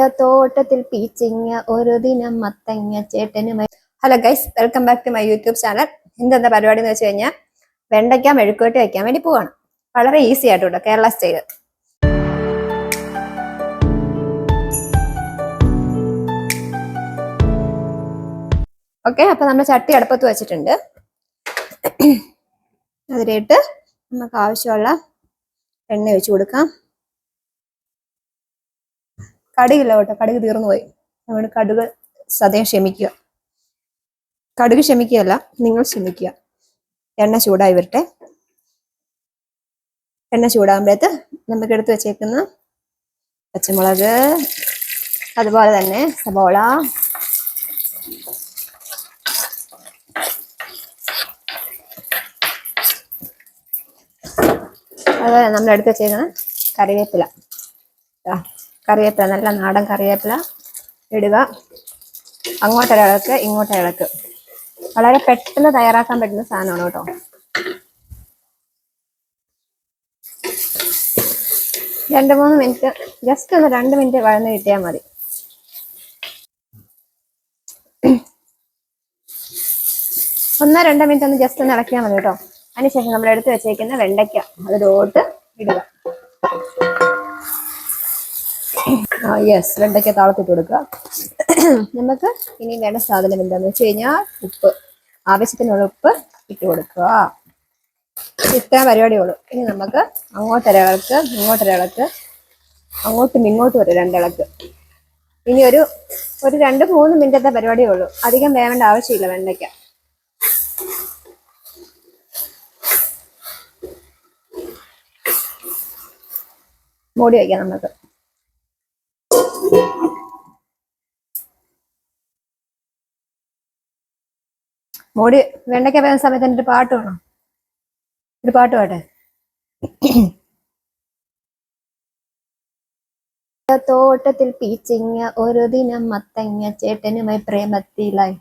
തോട്ടത്തിൽ പീച്ചിങ്ങ ഒരു ദിനം മത്തങ്ങ ചേട്ടനുമായി hello guys welcome back to my YouTube channel എന്തെന്താ പരിപാടി എന്ന് വെച്ച് കഴിഞ്ഞാൽ വെണ്ടയ്ക്ക മെഴുക്കുവട്ടി വയ്ക്കാൻ വേണ്ടി പോവാണ്. വളരെ ഈസി ആയിട്ട് കേട്ടോ കേരള സ്റ്റൈൽ ഓക്കെ അപ്പൊ നമ്മൾ ചട്ടി അടുപ്പത്ത് വെച്ചിട്ടുണ്ട്. അതിലേട്ട് നമുക്ക് ആവശ്യമുള്ള എണ്ണ ഒഴിച്ചു കൊടുക്കാം. കടുകില്ല കേട്ടോ. കടുക് തീർന്നു പോയി അതുകൊണ്ട് കടുക് സദയം ക്ഷമിക്കുക. കടുക് ക്ഷമിക്കുകയല്ല നിങ്ങൾ ക്ഷമിക്കുക. എണ്ണ ചൂടായി വരട്ടെ എണ്ണ ചൂടാകുമ്പോഴത്ത് നമുക്ക് എടുത്ത് വെച്ചേക്കുന്ന പച്ചമുളക് അതുപോലെ തന്നെ സബോള അതുപോലെ നമ്മൾ എടുത്ത് വെച്ചേക്കുന്ന കറിവേപ്പില. കറിവേപ്പില നല്ല നാടൻ കറിവേപ്പില ഇടുക. അങ്ങോട്ടൊരിളക്ക് ഇങ്ങോട്ടൊരിളക്ക്. വളരെ പെട്ടെന്ന് തയ്യാറാക്കാൻ പറ്റുന്ന സാധനമാണ് കേട്ടോ. രണ്ട് മൂന്ന് മിനിറ്റ് ജസ്റ്റ് ഒന്ന് രണ്ട് മിനിറ്റ് വഴന്ന് കിട്ടിയാൽ മതി. ഒന്നോ രണ്ടോ മിനിറ്റ് ഒന്ന് ജസ്റ്റ് ഒന്ന് ഇളക്കിയാൽ മതി കേട്ടോ. അതിനുശേഷം നമ്മൾ എടുത്ത് വെച്ചേക്കുന്ന വെണ്ടയ്ക്ക അതിലോട്ട് ഇടുക. യെസ് വെണ്ടയ്ക്ക താളത്തിട്ട് കൊടുക്കുക. നമുക്ക് ഇനി വേണ്ട സാധനം എന്താണെന്ന് വെച്ച് കഴിഞ്ഞാൽ ഉപ്പ്. ആവശ്യത്തിനുള്ള ഉപ്പ് ഇട്ട് കൊടുക്കുക. ഇത്ര പരിപാടിയുള്ളൂ. ഇനി നമുക്ക് അങ്ങോട്ടൊരിളക്ക് ഇങ്ങോട്ടൊരിളക്ക് അങ്ങോട്ടും ഇങ്ങോട്ടും ഒരു രണ്ടിളക്ക്. ഇനി ഒരു ഒരു രണ്ട് മൂന്ന് മിനിറ്റത്തെ പരിപാടിയേ ഉള്ളൂ അധികം വേവേണ്ട ആവശ്യമില്ല വെണ്ടയ്ക്ക. മൂടി വയ്ക്കാം നമുക്ക്. മൂടി വെണ്ടയ്ക്ക വേകുന്ന സമയത്ത് എന്റെ ഒരു പാട്ട് വേണം ഒരു പാട്ട് പാട്ടെ? തോട്ടത്തിൽ പീച്ചിങ്ങ ഒരു ദിനം മത്തങ്ങ ചേട്ടനുമായി പ്രേമത്തിലായി.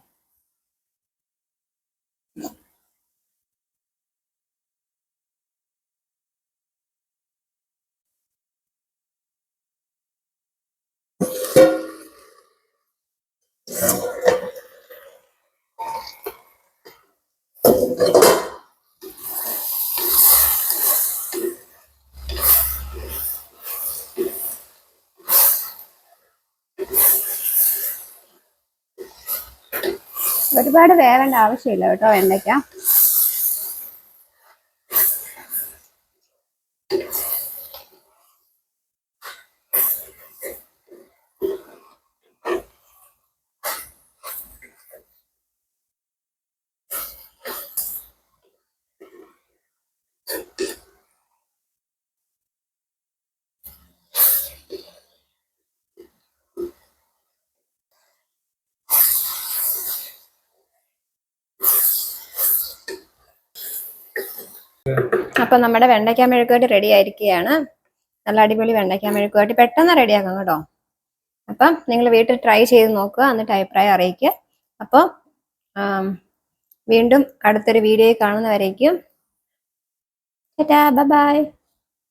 ഒരുപാട് വേവേണ്ട ആവശ്യമില്ല കേട്ടോ വെണ്ടയ്ക്ക. അപ്പൊ നമ്മുടെ വെണ്ടയ്ക്ക മെഴുക്കുവരട്ടി റെഡി ആയിരിക്കുകയാണ്. നല്ല അടിപൊളി വെണ്ടയ്ക്ക മെഴുക്കുവരട്ടി പെട്ടെന്ന് റെഡിയാക്കാം കേട്ടോ. അപ്പം നിങ്ങൾ വീട്ടിൽ ട്രൈ ചെയ്ത് നോക്കുക എന്നിട്ട് അഭിപ്രായം അറിയിക്കുക. അപ്പോൾ വീണ്ടും അടുത്തൊരു വീഡിയോ കാണുന്നവരേക്കും. ബൈ